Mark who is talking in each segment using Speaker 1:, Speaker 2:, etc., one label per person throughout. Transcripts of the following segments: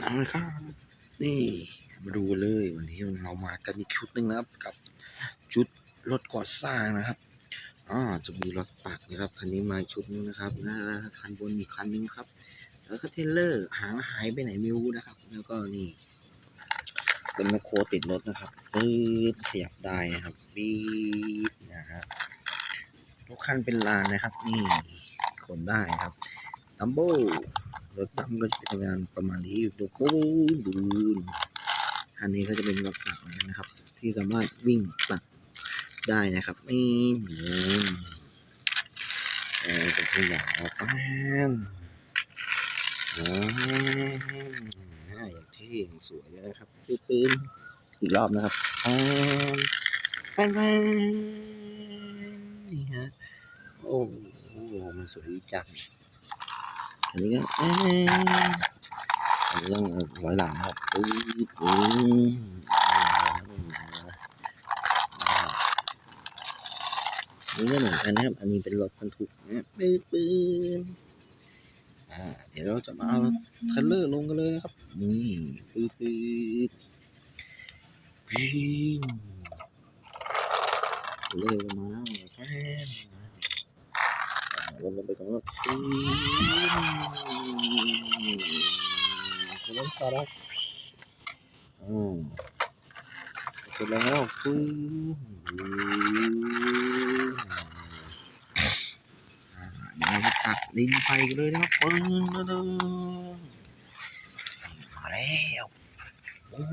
Speaker 1: เอาเลยครับ นี่มาดูเลยวันนี้เรามากันอีกชุดหนึ่งนะครับ กับชุดรถก่อสร้างนะครับอ๋อจะมีรถตักนะครับคันนี้มาชุดนึงนะครับแล้วคันบนอีกคันหนึงครับ แล้วก็เทเลอร์หางหายไปไหนไม่รู้นะครับ แล้วก็นี่เป็นแมคโครติดรถนะครับปื๊ดขยับได้นะครับปี๊ดนะฮะทุกคันเป็นลานนะครับ นี่ขนได้ครับ ตัมโบรถตัมก็จะเป็นงานประมาณนี้ดูปูนดูนอันนี้ก็จะเป็นรถตักเหมือนกันนะครับ ที่สามารถวิ่งตักได้นะครับนี่นี่เออเป็นตัวอย่างแป้นอ่าอย่างเท่อย่างสวยเลยนะครับปื้นอีกรอบนะครับแป้นแป้นนี่ฮะโอ้โหมันสวยจัง อันนี้ก็เอ๊ะอันนี้ต้องร้อยหลังครับปื๊ดปื๊ดนี่ก็เหมือนกันนะครับ อันนี้เป็นรถบรรทุกนะปื๊ดปื๊ดอ่า เดี๋ยวเราจะมาเอาเทเลอร์ลงกันเลยนะครับ นี่ปื๊ดปื๊ดพิมเลเร์ก็มาแล้วแฟน ลงไปก่อนแล้วปื๊ด Belum parah. Hmm. Ito lang ako. Nah, ตัดดินไปกันเลยนะครับปึ้งมาแล้วโอ้โห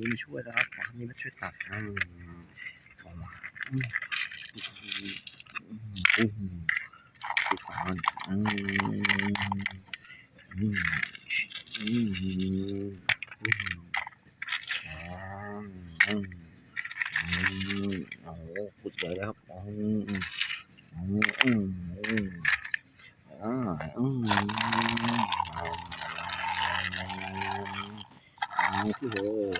Speaker 1: นี่ยังเปิดนะครับอืมอืมอืมอันนี้มาช่วยนะครับอันนี้มาช่วยตัดอืมออกมาอืมอืมอืมดูฝามันอืมอืมอืมอืมอืมอืมโอ้โหขุดใหญ่แล้วครับอืมอืมอืมอืมอ่าอืมอ่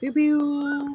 Speaker 1: biubiu